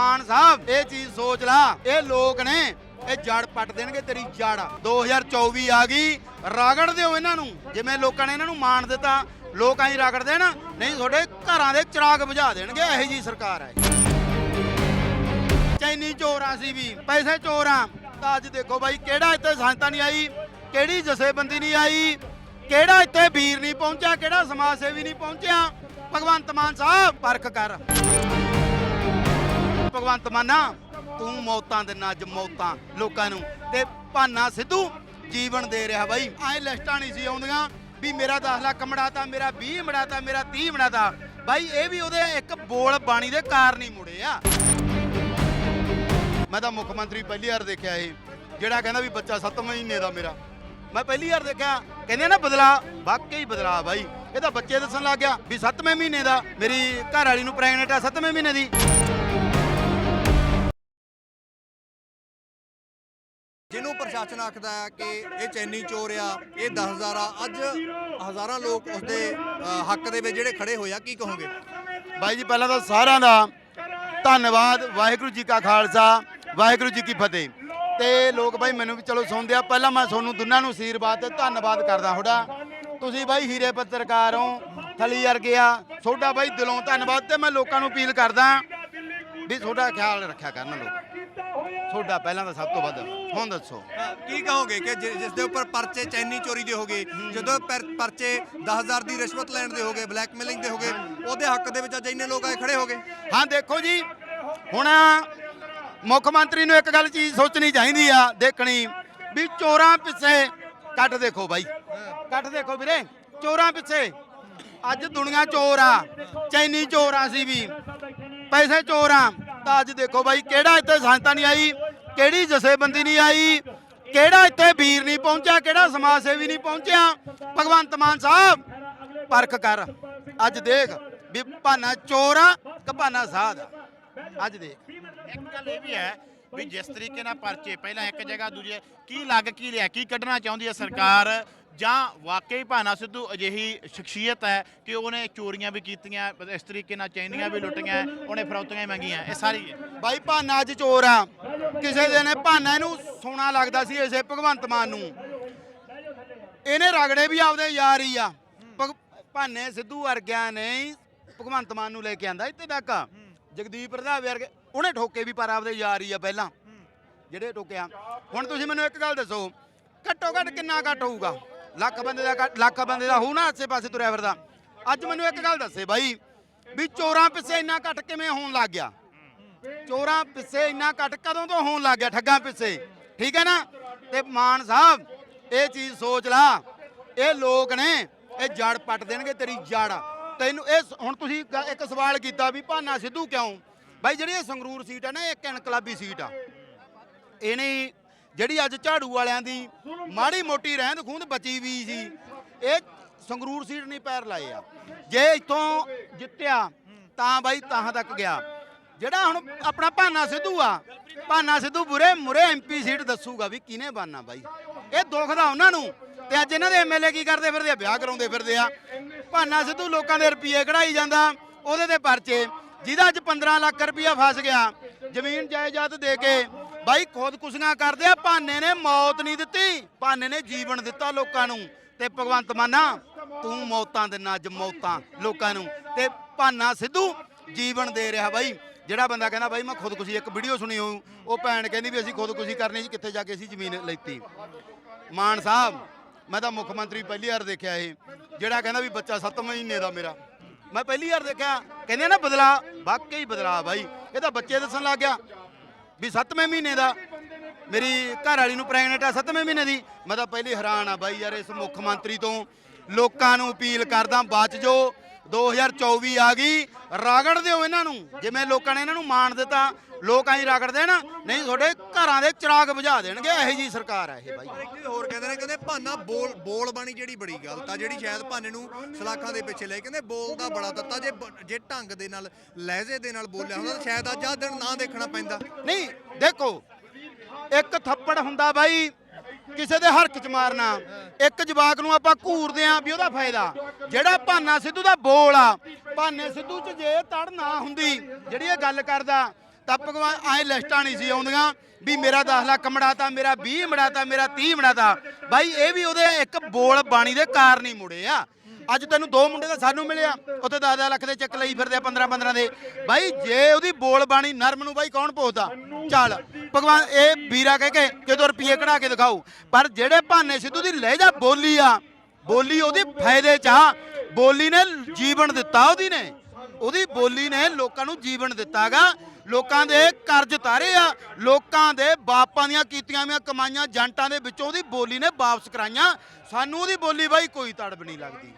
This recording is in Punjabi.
ਮਾਨ ਸਾਹਿਬ, ਇਹ ਚੀਜ਼ ਸੋਚ ਲਾ। ਇਹ ਲੋਕ ਨੇ, ਇਹ ਜੜ ਪੱਟ ਦੇਣਗੇ ਤੇਰੀ ਜੜ। 2024 ਆ ਗਈ, ਰਗੜ ਦਿਓ ਇਹਨਾਂ ਨੂੰ। ਜਿਵੇਂ ਲੋਕਾਂ ਨੇ ਇਹਨਾਂ ਨੂੰ ਮਾਣ ਦਿੱਤਾ, ਲੋਕ ਐਂ ਰਗੜ ਦੇਣ ਨਹੀਂ, ਤੁਹਾਡੇ ਘਰਾਂ ਦੇ ਚਿਰਾਗ ਬੁਝਾ ਦੇਣਗੇ, ਇਹੋ ਜੀ ਸਰਕਾਰ ਹੈ। ਚੈਨੀ ਚੋਰਾਂ ਸੀ ਵੀ, ਪੈਸੇ ਚੋਰਾਂ। ਤਾਂ ਅੱਜ ਦੇਖੋ ਬਾਈ, ਕਿਹੜਾ ਇੱਥੇ ਸੰਸਥਾ ਨਹੀਂ ਆਈ, ਕਿਹੜੀ ਜਥੇਬੰਦੀ ਨਹੀਂ ਆਈ, ਕਿਹੜਾ ਇੱਥੇ ਵੀਰ ਨਹੀਂ ਪਹੁੰਚਿਆ, ਕਿਹੜਾ ਸਮਾਜ ਸੇਵੀ ਨਹੀਂ ਪਹੁੰਚਿਆ। ਭਗਵੰਤ ਮਾਨ ਸਾਹਿਬ, ਪਰਖ ਕਰ। ਭਗਵੰਤ ਮਾਨਾ, ਤੂੰ ਮੌਤਾਂ ਦੇ ਅੱਜ ਮੌਤਾਂ ਲੋਕਾਂ ਨੂੰ। ਤੇ ਭਾਨਾ ਸਿੱਧੂ ਜੀਵਨ ਦੇ ਰਿਹਾ ਬਾਈ। ਐ ਲਿਸਟਾਂ ਨਹੀਂ ਸੀ ਆਉਂਦੀਆਂ ਵੀ ਮੇਰਾ 10 ਲੱਖ ਮੜਾਤਾ, ਮੇਰਾ 20 ਮੜਾਤਾ, ਮੇਰਾ 30 ਮੜਾਤਾ। ਬਾਈ, ਇਹ ਵੀ ਉਹਦੇ ਇੱਕ ਬੋਲ ਬਾਣੀ ਦੇ ਕਾਰਨ ਹੀ ਮੁੜੇ ਆ। ਮੈਂ ਤਾਂ ਮੁੱਖ ਮੰਤਰੀ ਪਹਿਲੀ ਵਾਰ ਦੇਖਿਆ ਇਹ, ਜਿਹੜਾ ਕਹਿੰਦਾ ਵੀ ਬੱਚਾ 7 ਮਹੀਨੇ ਦਾ ਮੇਰਾ। ਮੈਂ ਪਹਿਲੀ ਵਾਰ ਦੇਖਿਆ, ਕਹਿੰਦੇ ਨਾ ਬਦਲਾ, ਵਾਕਈ ਬਦਲਾ ਬਾਈ। ਇਹ ਤਾਂ ਬੱਚੇ ਦੱਸਣ ਲੱਗ ਗਿਆ ਵੀ 7ਵੇਂ ਮਹੀਨੇ ਦਾ ਮੇਰੀ ਘਰ ਵਾਲੀ ਨੂੰ ਪ੍ਰੈਗਨੈਂਟ ਆ 7ਵੇਂ ਮਹੀਨੇ ਦੀ। ਪ੍ਰਸ਼ਾਸਨ ਆਖਦਾ ਹੈ ਕਿ ਇਹ ਚੈਨੀ ਚੋਰ ਆ, ਇਹ 10000 ਆ। ਅੱਜ ਹਜ਼ਾਰਾਂ ਲੋਕ ਉਸਦੇ ਹੱਕ ਦੇ ਵਿੱਚ ਜਿਹੜੇ ਖੜੇ ਹੋਏ ਆ, ਕੀ ਕਹੋਗੇ? ਬਾਈ ਜੀ, ਪਹਿਲਾਂ ਤਾਂ ਸਾਰਿਆਂ ਦਾ ਧੰਨਵਾਦ, ਵਾਹਿਗੁਰੂ ਜੀ ਕਾ ਖਾਲਸਾ, ਵਾਹਿਗੁਰੂ ਜੀ ਕੀ ਫਤਿਹ। ਤੇ ਲੋਕ ਬਾਈ, ਮੈਨੂੰ ਵੀ ਚਲੋ ਸੁਣਦੇ ਆ। ਪਹਿਲਾਂ ਮੈਂ ਤੁਹਾਨੂੰ ਦੋਨਾਂ ਨੂੰ ਅਸੀਰਵਾਦ ਤੇ ਧੰਨਵਾਦ ਕਰਦਾ ਤੁਹਾਡਾ ਤੁਸੀਂ ਬਾਈ ਹੀਰੇ ਪੱਤਰਕਾਰ ਹੋ, ਥਲੀ ਵਰਗੇ ਆ। ਤੁਹਾਡਾ ਬਾਈ ਦਿਲੋਂ ਧੰਨਵਾਦ ਤੇ ਮੈਂ ਲੋਕਾਂ ਨੂੰ ਅਪੀਲ ਕਰਦਾ ਵੀ ਤੁਹਾਡਾ ਖਿਆਲ ਰੱਖਿਆ ਕਰਨ ਲੋਕ। ਤੁਹਾਡਾ ਪਹਿਲਾਂ ਤਾਂ ਸਭ ਤੋਂ ਵੱਧ ਹੁਣ ਦੱਸੋ। ਕੀ ਕਹੋਗੇ ਕਿ ਜਿ- ਜਿਸ ਦੇ ਉੱਪਰ ਪਰਚੇ ਚੈਨੀ ਚੋਰੀ ਦੇ ਹੋਗੇ ਜਦੋਂ ਪਰ- ਪਰਚੇ 10000 ਦੀ ਰਿਸ਼ਵਤ ਲੈਣ ਦੇ ਹੋਗੇ ਬਲੈਕਮੇਲਿੰਗ ਦੇ ਹੋਗੇ ਉਹਦੇ ਹੱਕ ਦੇ ਵਿੱਚ ਅੱਜ ਇੰਨੇ ਲੋਕ ਆਏ ਖੜੇ ਹੋਗੇ ਹਾਂ ਦੇਖੋ ਜੀ ਹੁਣ ਮੁੱਖ ਮੰਤਰੀ ਨੂੰ ਇੱਕ ਗੱਲ ਚੀਜ਼ ਸੋਚਣੀ ਚਾਹੀਦੀ ਆ ਦੇਖਣੀ ਵੀ ਚੋਰਾਂ ਪਿੱਛੇ ਕੱਟ ਦੇਖੋ ਬਾਈ। ਕੱਟ ਦੇਖੋ ਵੀਰੇ ਚੋਰਾਂ ਪਿੱਛੇ। ਅੱਜ ਦੁਨੀਆ ਚੋਰ ਆ ਚੈਨੀ ਚੋਰ ਆ ਸੀ ਵੀ। ਪੈਸੇ ਚੋਰ ਆ। ਤਾਂ ਅੱਜ ਦੇਖੋ ਬਾਈ, ਕਿਹੜਾ ਇੱਥੇ ਸੰਸਥਾ ਨਹੀਂ ਆਈ, ਕਿਹੜੀ ਜਥੇਬੰਦੀ ਨਹੀਂ ਆਈ, ਕਿਹੜਾ ਇੱਥੇ ਵੀਰ ਨਹੀਂ ਪਹੁੰਚਿਆ, ਕਿਹੜਾ ਸਮਾਜ ਸੇਵੀ ਨਹੀਂ ਪਹੁੰਚਿਆ। ਭਗਵੰਤ ਮਾਨ ਸਾਹਿਬ, ਪਰਖ ਕਰ। ਅੱਜ ਦੇਖ ਵੀ ਭਾਨਾ ਚੋਰ ਆ ਕਿ ਭਾਨਾ ਸਾਧ ਆ। ਅੱਜ ਦੇਖ। ਇੱਕ ਗੱਲ ਇਹ ਵੀ ਹੈ ਵੀ ਜਿਸ ਤਰੀਕੇ ਨਾਲ ਪਰਚੇ, ਪਹਿਲਾਂ ਇੱਕ ਜਗ੍ਹਾ, ਦੂਜੇ, ਕੀ ਲੱਗ ਕੀ ਰਿਹਾ, ਕੀ ਕੱਢਣਾ ਚਾਹੁੰਦੀ ਹੈ ਸਰਕਾਰ? ਜਾਂ ਵਾਕਈ ਭਾਨਾ ਸਿੱਧੂ ਅਜਿਹੀ ਸ਼ਖਸੀਅਤ ਹੈ ਕਿ ਉਹਨੇ ਚੋਰੀਆਂ ਵੀ ਕੀਤੀਆਂ, ਇਸ ਤਰੀਕੇ ਨਾਲ ਚੈਨੀਆਂ ਵੀ ਲੁੱਟੀਆਂ, ਉਹਨੇ ਫਰੌਤੀਆਂ ਵੀ ਮੰਗੀਆਂ, ਇਹ ਸਾਰੀ ਬਾਈ ਭਾਨਾ ਅੱਜ ਚੋਰ ਆ। ਕਿਸੇ ਦੇ ਨੇ ਭਾਨਾ ਇਹਨੂੰ ਸੋਨਾ ਲੱਗਦਾ ਸੀ ਇਸੇ ਭਗਵੰਤ ਮਾਨ ਨੂੰ। ਇਹਨੇ ਰਗੜੇ ਵੀ ਆਪਦੇ ਯਾਰ ਹੀ ਆ। ਭਗ- ਭਾਨੇ ਸਿੱਧੂ ਵਰਗਿਆਂ ਨੇ ਭਗਵੰਤ ਮਾਨ ਨੂੰ ਲੈ ਕੇ ਆਂਦਾ ਇੱਥੇ ਤੱਕ। ਜਗਦੀਪ ਰੰਧਾਵੇ ਵਰਗੇ, ਉਹਨੇ ਠੋਕੇ ਵੀ ਪਰ ਆਪਦੇ ਯਾਰ ਹੀ ਆ ਪਹਿਲਾਂ। ਜਿਹੜੇ ਠੋਕਿਆ ਹੁਣ ਤੁਸੀਂ ਮੈਨੂੰ ਇੱਕ ਗੱਲ ਦੱਸੋ, ਘੱਟੋ ਘੱਟ ਕਿੰਨਾ ਘੱਟ ਹੋਊਗਾ? ਲੱਖ ਬੰਦੇ ਦਾ ਘੱਟ- ਲੱਖ ਬੰਦੇ ਦਾ ਹੋਊ ਨਾ ਆਸੇ ਪਾਸੇ ਤੁਰਿਆ ਫਿਰਦਾ। ਅੱਜ ਮੈਨੂੰ ਇੱਕ ਗੱਲ ਦੱਸੇ ਬਾਈ, ਵੀ ਚੋਰਾਂ ਪਿੱਛੇ ਇੰਨਾ ਘੱਟ ਕਿਵੇਂ ਹੋਣ ਲੱਗ ਗਿਆ? ਚੋਰਾਂ ਪਿੱਛੇ ਇੰਨਾ ਘੱਟ ਕਦੋਂ ਤੋਂ ਹੋਣ ਲੱਗ ਗਿਆ ਠੱਗਾਂ ਪਿੱਛੇ? ਠੀਕ ਹੈ ਨਾ? ਤੇ ਮਾਨ ਸਾਹਿਬ, ਇਹ ਚੀਜ਼ ਸੋਚ ਲਾ। ਇਹ ਲੋਕ ਨੇ, ਇਹ ਜੜ ਪੱਟ ਦੇਣਗੇ ਤੇਰੀ ਜੜ। ਤੈਨੂੰ ਇਹ ਸ- ਹੁਣ ਤੁਸੀਂ ਗ- ਇੱਕ ਸਵਾਲ ਕੀਤਾ ਵੀ ਭਾਨਾ ਸਿੱਧੂ ਕਿਉਂ? ਬਾਈ ਜਿਹੜੀ ਇਹ ਸੰਗਰੂਰ ਸੀਟ ਹੈ ਨਾ, ਇਹ ਇੱਕ ਇਨਕਲਾਬੀ ਸੀਟ ਆ। ਇਹਨੇ ਜਿਹੜੀ ਅੱਜ ਝਾੜੂ ਵਾਲਿਆਂ ਦੀ ਮਾੜੀ ਮੋਟੀ ਰਹਿੰਦ ਖੂੰਦ ਬਚੀ ਵੀ ਸੀ, ਇਹ ਸੰਗਰੂਰ ਸੀਟ ਨਹੀਂ ਪੈਰ ਲਾਏ ਆ। ਜੇ ਇੱਥੋਂ ਜਿੱਤਿਆ, ਤਾਂ ਬਾਈ ਤਾਂ ਤੱਕ ਗਿਆ। ਜਿਹੜਾ ਹੁਣ ਆਪਣਾ ਭਾਨਾ ਸਿੱਧੂ ਆ, ਭਾਨਾ ਸਿੱਧੂ ਬੁਰੇ ਮੁਰੇ ਐਮਪੀ ਸੀਟ ਦੱਸੂਗਾ ਵੀ ਕਿਹਨੇ ਬਣਨਾ ਬਾਈ। ਇਹ ਦੁੱਖ ਦਾ ਉਹਨਾਂ ਨੂੰ, ਤੇ ਅੱਜ ਇਹਨਾਂ ਦੇ ਐਮਐਲਏ ਕੀ ਕਰਦੇ ਫਿਰਦੇ ਆ, ਵਿਆਹ ਕਰਾਉਂਦੇ ਫਿਰਦੇ ਆ। ਭਾਨਾ ਸਿੱਧੂ ਲੋਕਾਂ ਦੇ ਰੁਪਏ ਕਢਾਈ ਜਾਂਦਾ, ਉਹਦੇ ਤੇ ਪਰਚੇ। ਜਿਹਦਾ ਅੱਜ 15 ਲੱਖ ਰੁਪਇਆ ਫਸ ਗਿਆ, ਜ਼ਮੀਨ ਜਾਇਦਾਦ ਦੇ ਕੇ ਬਾਈ ਖੁਦਕੁਸ਼ੀਆਂ ਕਰਦੇ ਆ, ਭਾਨੇ ਨੇ ਮੌਤ ਨਹੀਂ ਦਿੱਤੀ, ਭਾਨੇ ਨੇ ਜੀਵਨ ਦਿੱਤਾ ਲੋਕਾਂ ਨੂੰ। ਤੇ ਭਗਵੰਤ ਮਾਨਾ, ਤੂੰ ਮੌਤਾਂ ਦੇ ਅੱਜ ਮੌਤਾਂ ਲੋਕਾਂ ਨੂੰ। ਤੇ ਭਾਨਾ ਸਿੱਧੂ ਜੀਵਨ ਦੇ ਰਿਹਾ ਬਾਈ। ਜਿਹੜਾ ਬੰਦਾ ਕਹਿੰਦਾ, ਬਾਈ ਮੈਂ ਖੁਦਕੁਸ਼ੀ, ਇੱਕ ਵੀਡੀਓ ਸੁਣੀ ਹੋਊ। ਉਹ ਭੈਣ ਕਹਿੰਦੀ ਵੀ ਅਸੀਂ ਖੁਦਕੁਸ਼ੀ ਕਰਨੀ ਸੀ, ਕਿੱਥੇ ਜਾ ਕੇ ਅਸੀਂ ਜ਼ਮੀਨ ਲੈਤੀ। ਮਾਨ ਸਾਹਿਬ, ਮੈਂ ਤਾਂ ਮੁੱਖ ਮੰਤਰੀ ਪਹਿਲੀ ਵਾਰ ਦੇਖਿਆ ਇਹ, ਜਿਹੜਾ ਕਹਿੰਦਾ ਵੀ ਬੱਚਾ 7 ਮਹੀਨੇ ਦਾ ਮੇਰਾ। ਮੈਂ ਪਹਿਲੀ ਵਾਰ ਦੇਖਿਆ, ਕਹਿੰਦੇ ਨਾ ਬਦਲਾ, ਵਾਕਈ ਬਦਲਾ ਬਾਈ। ਇਹ ਤਾਂ ਬੱਚੇ ਦੱਸਣ ਲੱਗ ਗਿਆ। ਵੀ 7ਵੇਂ ਮਹੀਨੇ ਦਾ ਮੇਰੀ ਘਰ ਵਾਲੀ ਨੂੰ ਪ੍ਰੈਗਨੈਂਟ ਆ 7ਵੇਂ ਮਹੀਨੇ ਦੀ। ਮੈਂ ਤਾਂ ਪਹਿਲੀ ਹੈਰਾਨ ਆ ਬਾਈ ਯਾਰ, ਇਸ ਮੁੱਖ ਮੰਤਰੀ ਤੋਂ ਲੋਕਾਂ ਨੂੰ ਅਪੀਲ ਕਰਦਾ ਬਚ ਜੋ 2024 ਆ ਗਈ ਰਗੜ ਦਿਓ ਇਹਨਾਂ ਨੂੰ। ਜਿਵੇਂ ਲੋਕਾਂ ਨੇ ਇਹਨਾਂ ਨੂੰ ਮਾਣ ਦਿੱਤਾ ਲੋਕ ਐਂ ਰਗੜ ਦੇਣ ਨਹੀਂ ਤੁਹਾਡੇ ਘਰਾਂ ਦੇ ਚਿਰਾਗ ਬੁਝਾ ਦੇਣਗੇ ਇਹੋ ਜੀ ਸਰਕਾਰ ਆ ਇਹ ਬਾਈ। ਹੋਰ ਕਹਿੰਦੇ ਨੇ ਕਹਿੰਦੇ ਭਾਨਾ ਬੋਲ ਬੋਲ ਬਾਣੀ ਜਿਹੜੀ ਬੜੀ ਗਲਤ ਆ ਜਿਹੜੀ ਸ਼ਾਇਦ ਭਾਨੇ ਨੂੰ ਸਲਾਖਾਂ ਦੇ ਪਿੱਛੇ ਲੈ ਕਹਿੰਦੇ ਬੋਲਦਾ ਬੜਾ ਤੱਤਾ ਜੇ ਬ- ਜੇ ਢੰਗ ਦੇ ਨਾਲ ਲਹਿਜੇ ਦੇ ਨਾਲ ਬੋਲਿਆ ਹੁੰਦਾ ਤਾਂ ਸ਼ਾਇਦ ਅੱਜ ਆ ਦਿਨ ਨਾ ਦੇਖਣਾ ਪੈਂਦਾ। ਨਹੀਂ ਦੇਖੋ ਇੱਕ ਥੱਪੜ ਹੁੰਦਾ ਬਾਈ ਕਿਸੇ ਦੇ ਹਰਕ ਚ ਮਾਰਨਾ। ਇੱਕ ਜਵਾਕ ਨੂੰ ਆਪਾਂ ਘੂਰਦੇ ਆਂ ਵੀ ਉਹਦਾ ਫਾਇਦਾ। ਜਿਹੜਾ ਭਾਨਾ ਸਿੱਧੂ ਦਾ ਬੋਲ ਆ, ਭਾਨੇ ਸਿੱਧੂ ਚ ਜੇ ਤੜ ਨਾ ਹੁੰਦੀ, ਜਿਹੜੀ ਇਹ ਗੱਲ ਕਰਦਾ, ਤਾਂ ਭਗਵਾਨ ਐ ਲਿਸਟਾਂ ਨਹੀਂ ਸੀ ਆਉਂਦੀਆਂ ਵੀ ਮੇਰਾ 10 ਲੱਖ ਮੜਾਤਾ, ਮੇਰਾ 20 ਮੜਾਤਾ, ਮੇਰਾ 30 ਮੜਾਤਾ। ਬਾਈ, ਇਹ ਵੀ ਉਹਦੇ ਇੱਕ ਬੋਲ ਬਾਣੀ ਦੇ ਕਾਰਨ ਹੀ ਮੁੜੇ ਆ। ਅੱਜ ਤੈਨੂੰ ਦੋ ਮੁੰਡੇ ਤਾਂ ਸਾਨੂੰ ਮਿਲਿਆ। ਉੱਥੇ 10 ਲੱਖ ਦੇ ਚੱਕ ਲਈ ਫਿਰਦੇ ਆ 15 15 ਦੇ। ਬਾਈ, ਜੇ ਉਹਦੀ ਬੋਲ ਬਾਣੀ ਨਰਮ ਨੂੰ ਬਾਈ ਕੌਣ ਪੋਸਦਾ? ਚੱਲ, ਭਗਵਾਨ, ਇਹ ਵੀਰਾ ਕਹਿ ਕੇ ਕਿਦੋਂ ਰੁਪਏ ਕਢਾ ਕੇ ਦਿਖਾਓ ਪਰ ਜਿਹੜੇ ਭਾਨੇ ਸਿੱਧੂ ਦੀ ਲਹਿਜਾ ਬੋਲੀ ਆ। ਬੋਲੀ ਉਹਦੀ ਫਾਇਦੇ ਚ ਆ। ਬੋਲੀ ਨੇ ਜੀਵਨ ਦਿੱਤਾ ਉਹਦੀ ਨੇ। ਉਹਦੀ ਬੋਲੀ ਨੇ ਲੋਕਾਂ ਨੂੰ ਜੀਵਨ ਦਿੱਤਾਗਾ ਲੋਕਾਂ ਦੇ ਕਰਜ਼ ਤਾਰੇ ਆ। ਲੋਕਾਂ ਦੇ ਬਾਪਾਂ ਦੀਆਂ ਕੀਤੀਆਂ ਹੋਈਆਂ ਕਮਾਈਆਂ ਜੰਟਾਂ ਦੇ ਵਿੱਚੋਂ ਉਹਦੀ ਬੋਲੀ ਨੇ ਵਾਪਸ ਕਰਾਈਆਂ। ਸਾਨੂੰ ਉਹਦੀ ਬੋਲੀ ਬਾਈ ਕੋਈ ਤੜਬ ਨਹੀਂ ਲੱਗਦੀ।